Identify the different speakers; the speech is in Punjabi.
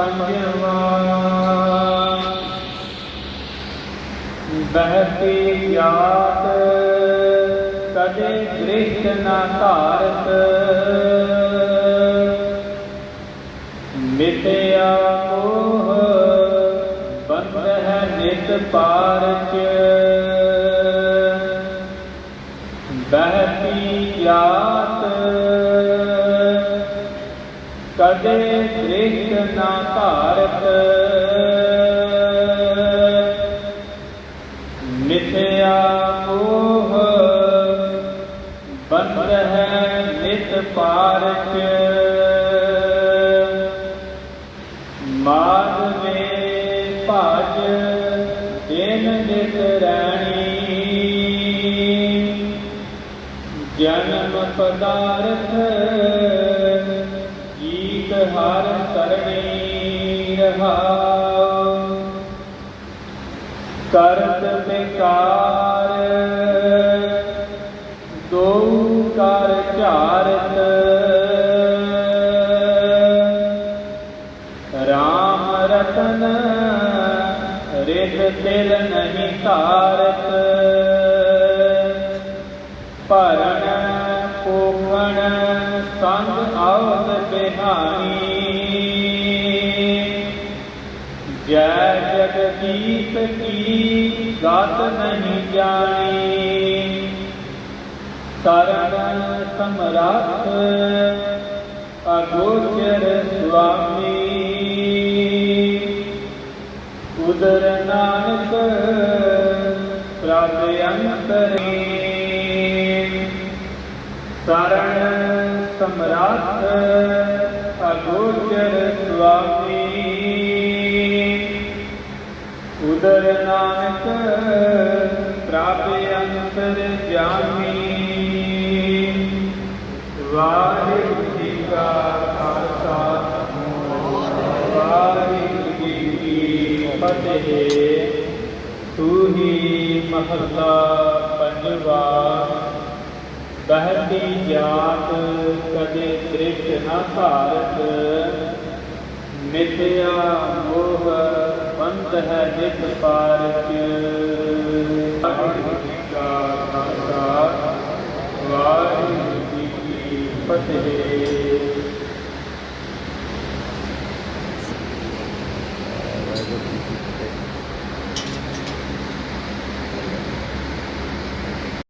Speaker 1: ਪੰਜਵਾ। ਬਹਿਤੀ ਗਿਆਤ ਕਦੇ ਦ੍ਰਿਸ਼ਟ ਨਾ ਧਾਰਤ। ਮਿਟਿਆ ਮੋਹ ਬੰਧ ਹੈ ਨਿਤ ਪਾਰਚ। ਬਹਿਤੀ ਗਿਆਤ ਕਦੇ ਦ੍ਰਿਸ਼ਟ ਨਾ ਧਾਰਤ। ਮਿਥਿਆ ਮੋਹ ਬੰਧ ਹੈ ਨਿਤ ਪਾਰਚ ਮਾਨਵੇ ਭਜ ਦਿਨ ਨਿਤ ਰੈਣੀ। ਜਨਮ ਪਦਾਰਥ ਈਕ ਹਰ ਕਰਣੀ ਰਹਾਉ ਕਰਤ ਬੇਕਾਰ ਦੋ ਕਰ ਝਾਰਤ ਰਾਮ ਰਤਨ ਰਿਤ ਤਿਲ ਨਹੀਂ ਧਾਰਤ ਸੰਗ ਆਵਤ ਬਿਹਾਨੀ ਜੈ ਜਗਦੀਸ਼ ਕੀ ਗਾਤ ਨਹੀਂ ਜਾਣੀ। ਤਰਨ ਸਮਰੱਥ ਅਗੋਚਰ ਸੁਆਮੀ। ਉਦਰ ਨਾਨਕ ਪ੍ਰਭ ਅੰਤਰੇ। ਸਰਣ ਸਮਰੱਥ ਅਗੋਚਰ ਸੁਆਮੀ। ਉਦਰ ਨਾਨਕ ਪ੍ਰਭ ਅੰਤਰ ਜਾਮੀ। ਵਾਹਿਗੁਰੂ ਜੀ ਕਾ ਖਾਲਸਾ, ਵਾਹਿਗੁਰੂ ਜੀ ਕੀ ਫਤਿਹ। ਤੂੰ ਹੀ ਮਹੱਲਾ ਪੰਜਵਾ। ਬਹਿਤੀ ਜਾਤ ਨਾ ਭਾਰਤ ਮਿਥਿਆ ਮੋਹ ਬੰਧ ਹੈ ਨਿਤ ਪਾਰਚ